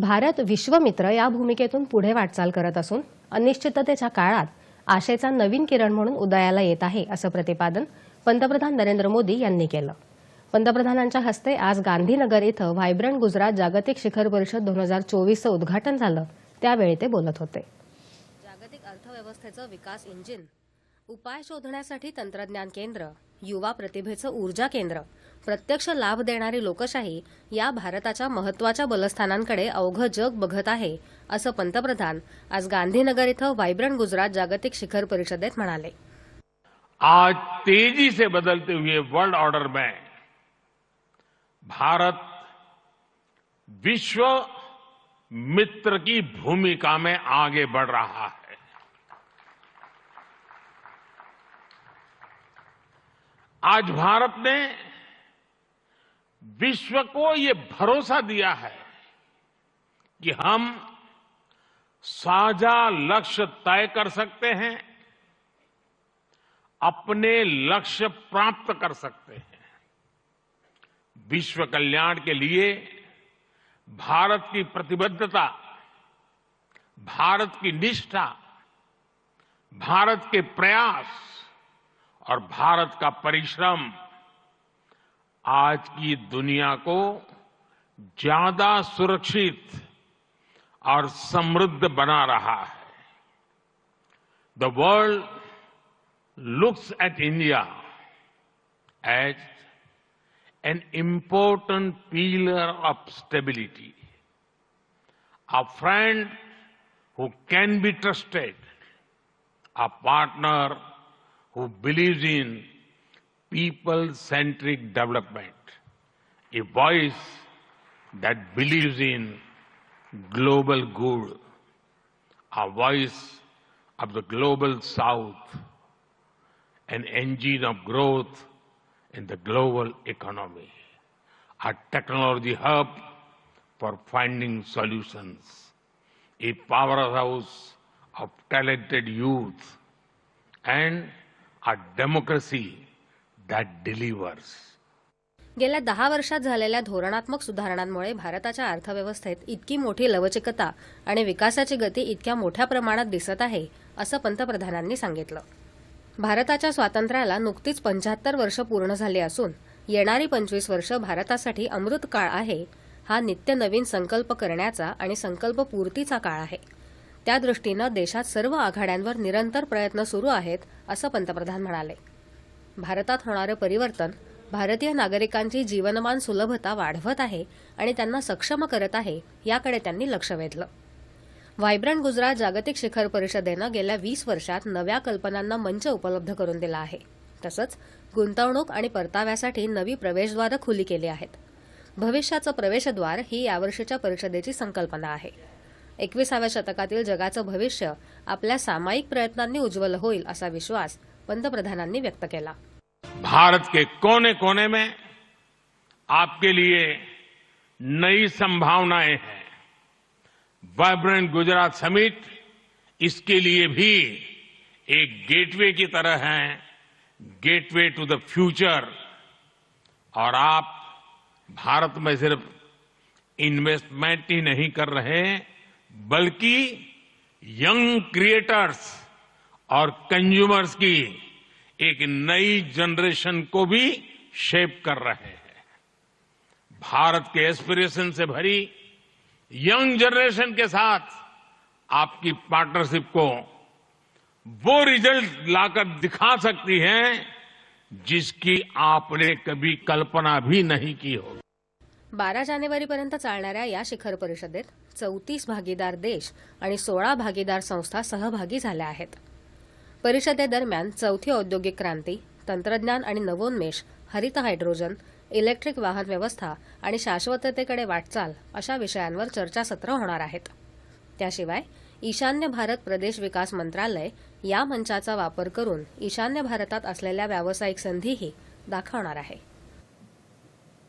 भारत विश्वमित्र या भूमिकेतून पुढे वाटचाल करत असून अनिश्चिततेच्या काळात आशेचा नवीन किरण म्हणून उदयाला येत आहे असं प्रतिपादन पंतप्रधान नरेंद्र मोदी यांनी केलं. पंतप्रधानांच्या हस्ते आज गांधीनगर इथं व्हायब्रंट गुजरात जागतिक शिखर परिषद दोन हजार चोवीसचं उद्घाटन झालं. त्यावेळी ते बोलत होते. जागतिक अर्थव्यवस्थेचं विकास इंजिन उपाय शोधण्यासाठी तंत्रज्ञान केंद्र युवा प्रतिभेचं ऊर्जा केंद्र प्रत्यक्ष लाभ देणारी लोकशाही या भारताच्या महत्त्वाच्या बलस्थानांकडे अवघं जग बघत आहे असं पंतप्रधान आज गांधीनगर इथं व्हायब्रंट गुजरात जागतिक शिखर परिषदेत म्हणाले. आज तेजी से बदलते हुए वर्ल्ड ऑर्डर में भारत विश्व मित्र की भूमिका में आगे बढ़ रहा है। आज भारत ने विश्व को ये भरोसा दिया है कि हम साझा लक्ष्य तय कर सकते हैं, अपने लक्ष्य प्राप्त कर सकते हैं। विश्व कल्याण के लिए भारत की प्रतिबद्धता, भारत की निष्ठा, भारत के प्रयास और भारत का परिश्रम आज की दुनिया को ज़्यादा सुरक्षित और समृद्ध बना रहा है। The world looks at India as an important pillar of stability a friend who can be trusted a partner who believes in people-centric development, a voice that believes in global good, a voice of the global south, an engine of growth in the global economy, a technology hub for finding solutions, a powerhouse of talented youth, and a democracy that delivers. गेल्या दहा वर्षात झालेल्या धोरणात्मक सुधारणांमुळे भारताच्या अर्थव्यवस्थेत इतकी मोठी लवचिकता आणि विकासाची गती इतक्या मोठ्या प्रमाणात दिसत आहे असं पंतप्रधानांनी सांगितलं भारताच्या स्वातंत्र्याला नुकतीच पंच्याहत्तर वर्ष पूर्ण झाली असून येणारी पंचवीस वर्ष भारतासाठी अमृत काळ आहे हा नित्य नवीन संकल्प करण्याचा आणि संकल्पपूर्तीचा काळ आहे त्या दृष्टीनं देशात सर्व आघाड्यांवर निरंतर प्रयत्न सुरू आहेत असं पंतप्रधान म्हणाले. भारतात होणारं परिवर्तन भारतीय नागरिकांची जीवनमान सुलभता वाढवत आहे आणि त्यांना सक्षम करत आहे याकडे त्यांनी लक्ष वेधलं. व्हायब्रंट गुजरात जागतिक शिखर परिषदेनं गेल्या वीस वर्षात नव्या कल्पनांना मंच उपलब्ध करून दिला आहे. तसंच गुंतवणूक आणि परताव्यासाठी नवी प्रवेशद्वारं खुली केली आहेत. भविष्याचं प्रवेशद्वार ही यावर्षीच्या परिषदेची संकल्पना आहे. एकविसाव्या शतकातील जगाचं भविष्य आपल्या सामायिक प्रयत्नांनी उज्ज्वल होईल असा विश्वास पंतप्रधानांनी व्यक्त केला. भारत के कोने कोने में आपके लिए नई संभावनाएँ हैं। वाइब्रेंट गुजरात समिट इसके लिए भी एक गेटवे की तरह है। गेटवे टू द फ्यूचर और आप भारत में सिर्फ़ इन्वेस्टमेंट ही नहीं कर रहे बल्कि यंग क्रिएटर्स और कंज्यूमर्स की एक नई जनरेशन को भी शेप कर रहे हैं। भारत के एस्पिरेशन से भरी यंग जनरेशन के साथ आपकी पार्टनरशिप को वो रिज़ल्ट लाकर दिखा सकती है जिसकी आपने कभी कल्पना भी नहीं की होगी। बारा जानेवारीपर्यंत चालणाऱ्या या शिखर परिषदेत चौतीस भागीदार देश आणि सोळा भागीदार संस्था सहभागी झाल्या आहेत. परिषदेदरम्यान चौथी औद्योगिक क्रांती तंत्रज्ञान आणि नवोन्मेष हरित हायड्रोजन इलेक्ट्रिक वाहन व्यवस्था आणि शाश्वततेकडे वाटचाल अशा विषयांवर चर्चासत्र होणार आहेत. त्याशिवाय ईशान्य भारत प्रदेश विकास मंत्रालय या मंचाचा वापर करून ईशान्य भारतात असलेल्या व्यावसायिक संधीही दाखवणार आहे.